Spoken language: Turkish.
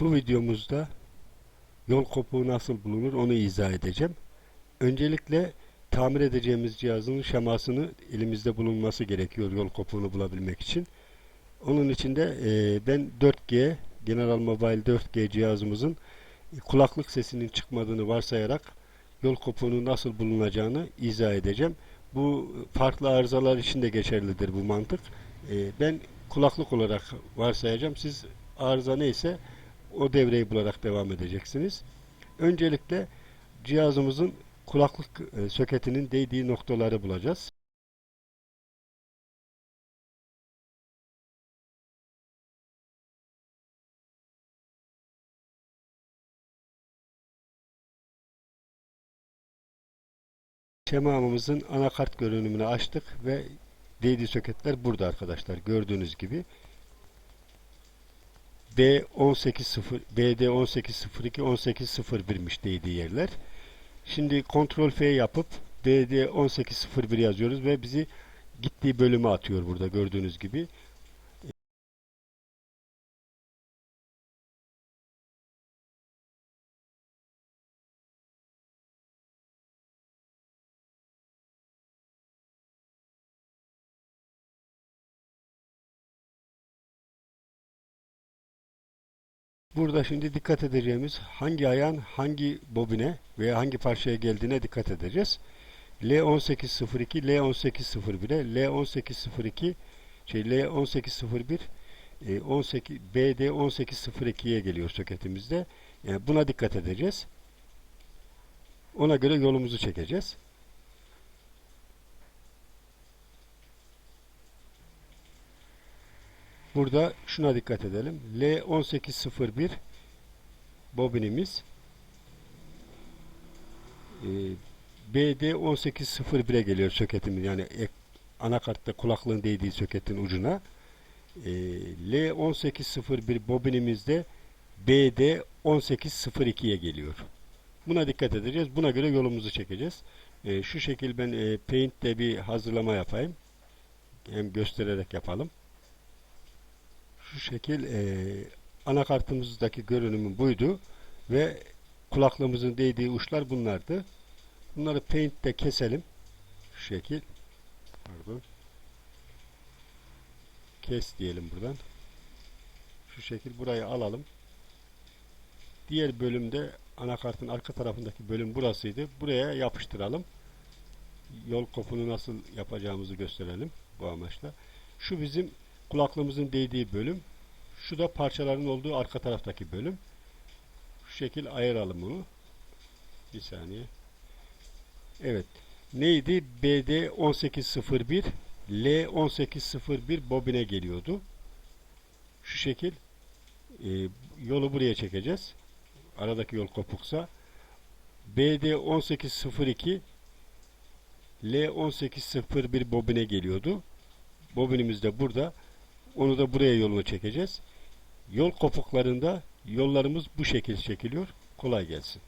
Bu videomuzda yol kopuğu nasıl bulunur onu izah edeceğim. Öncelikle tamir edeceğimiz cihazın şemasını elimizde bulunması gerekiyor yol kopuğunu bulabilmek için. Onun için de e, ben 4G General Mobile 4G cihazımızın kulaklık sesinin çıkmadığını varsayarak yol kopuğunun nasıl bulunacağını izah edeceğim. Bu farklı arızalar için de geçerlidir bu mantık. E, ben kulaklık olarak varsayacağım. Siz arıza neyse o devreyi bularak devam edeceksiniz. Öncelikle cihazımızın kulaklık e, soketinin değdiği noktaları bulacağız. Şemamızın anakart görünümünü açtık ve değdiği soketler burada arkadaşlar. Gördüğünüz gibi. B180 BD 1802 1801'miş değdiği yerler. Şimdi kontrol F yapıp BD 1801 yazıyoruz ve bizi gittiği bölüme atıyor burada gördüğünüz gibi. Burada şimdi dikkat edeceğimiz hangi ayağın hangi bobine veya hangi parçaya geldiğine dikkat edeceğiz. L1802, L1801'e, L1802, şey L1801, 18 BD 1802'ye geliyor soketimizde. Yani buna dikkat edeceğiz. Ona göre yolumuzu çekeceğiz. Burada şuna dikkat edelim. L1801 bobinimiz e, BD1801'e geliyor soketimiz. Yani ek, anakartta kulaklığın değdiği soketin ucuna. E, L1801 bobinimizde BD1802'ye geliyor. Buna dikkat edeceğiz. Buna göre yolumuzu çekeceğiz. E, şu şekil ben e, Paint'te bir hazırlama yapayım. Hem göstererek yapalım şekil e, anakartımızdaki görünümü buydu ve kulaklığımızın değdiği uçlar bunlardı. Bunları Paint'te keselim. Şu şekil. Pardon. Kes diyelim buradan. Şu şekil burayı alalım. Diğer bölümde anakartın arka tarafındaki bölüm burasıydı. Buraya yapıştıralım. Yol kopunu nasıl yapacağımızı gösterelim bu amaçla. Şu bizim kulaklığımızın değdiği bölüm. Şu da parçaların olduğu arka taraftaki bölüm. Şu şekil ayıralım bunu. Bir saniye. Evet. Neydi? BD 1801 L 1801 bobine geliyordu. Şu şekil e, yolu buraya çekeceğiz. Aradaki yol kopuksa BD 1802 L 1801 bobine geliyordu. Bobinimiz de burada. Onu da buraya yolunu çekeceğiz. Yol kopuklarında yollarımız bu şekil çekiliyor. Kolay gelsin.